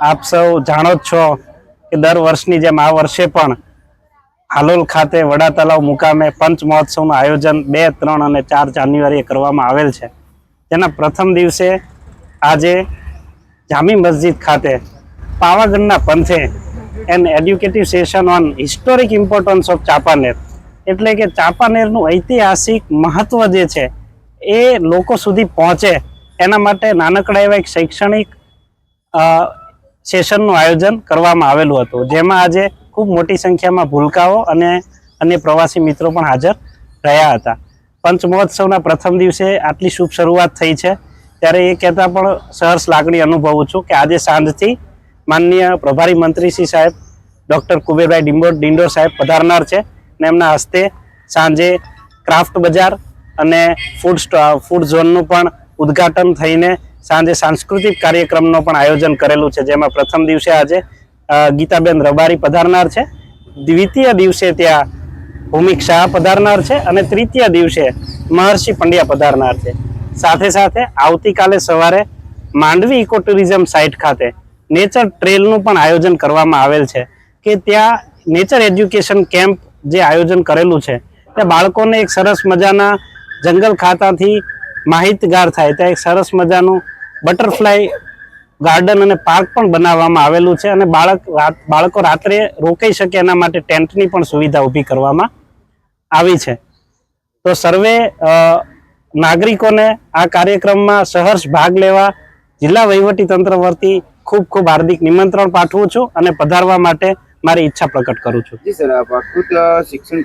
આપ સૌ જાણો જ છો કે દર વર્ષની જેમ આ વર્ષે પણ હાલોલ ખાતે વડા તલાવ મુકામે પંચ મહોત્સવનું આયોજન બે, ત્રણ અને ચાર જાન્યુઆરીએ કરવામાં આવેલ છે. તેના પ્રથમ દિવસે આજે જામી મસ્જિદ ખાતે પાવાગઢના પંથે an educative session on historic importance of Champaner. એટલે કે ચાંપાનેરનું ઐતિહાસિક મહત્વ જે છે, એ લોકો સુધી પહોંચે એના માટે નાનકડા એવા એક શૈક્ષણિક સેશનનું આયોજન કરવામાં આવેલું હતું, જેમાં આજે ખૂબ મોટી સંખ્યામાં ભૂલકાઓ અને અન્ય પ્રવાસી મિત્રો પણ હાજર રહ્યા હતા. પંચ મહોત્સવના પ્રથમ દિવસે આટલી શુભ શરૂઆત થઈ છે, ત્યારે એ કહેતા પણ સહર્ષ લાગણી અનુભવું છું કે આજે સાંજથી માનનીય પ્રભારી મંત્રી શ્રી સાહેબ, ડૉક્ટર કુબેરભાઈ ડિંડોર ડિંડોર સાહેબ પધારનાર છે ને એમના હસ્તે સાંજે ક્રાફ્ટ બજાર અને ફૂડ ફૂડ ઝોનનું પણ ઉદ્ઘાટન થઈને સાંજે સાંસ્કૃતિક કાર્યક્રમનો પણ આયોજન કરેલું છે, જેમાં પ્રથમ દિવસે આજે ગીતાબેન રબારી પધારનાર છે, દ્વિતીય દિવસે ત્યાં ભૂમિક શાહ પધારનાર છે અને તૃતીય દિવસે મહર્ષિ પંડ્યા પધારનાર છે. સાથે સાથે આવતીકાલે સવારે માંડવી ઇકો ટુરિઝમ સાઇટ ખાતે નેચર ટ્રેલનું પણ આયોજન કરવામાં આવેલ છે, કે ત્યાં નેચર એજ્યુકેશન કેમ્પ જે આયોજન કરેલું છે, ત્યાં બાળકોને એક સરસ મજાના જંગલ ખાતાથી માહિતગાર થાય. ત્યાં એક સરસ મજાનું બટરફ્લાય ગાર્ડન અને પાર્ક પણ બનાવવામાં આવેલું છે અને બાળક બાળકો રાત્રે રોકાઈ શકે એના માટે ટેન્ટની પણ સુવિધા ઊભી કરવામાં આવી છે. તો સર્વે નાગરિકોને આ કાર્યક્રમમાં સહર્ષ ભાગ લેવા જિલ્લા વહીવટી તંત્ર વતી ખૂબ ખૂબ હાર્દિક નિમંત્રણ પાઠવું છું અને પધારવા માટે મારી ઈચ્છા પ્રકટ કરું છું. શિક્ષણ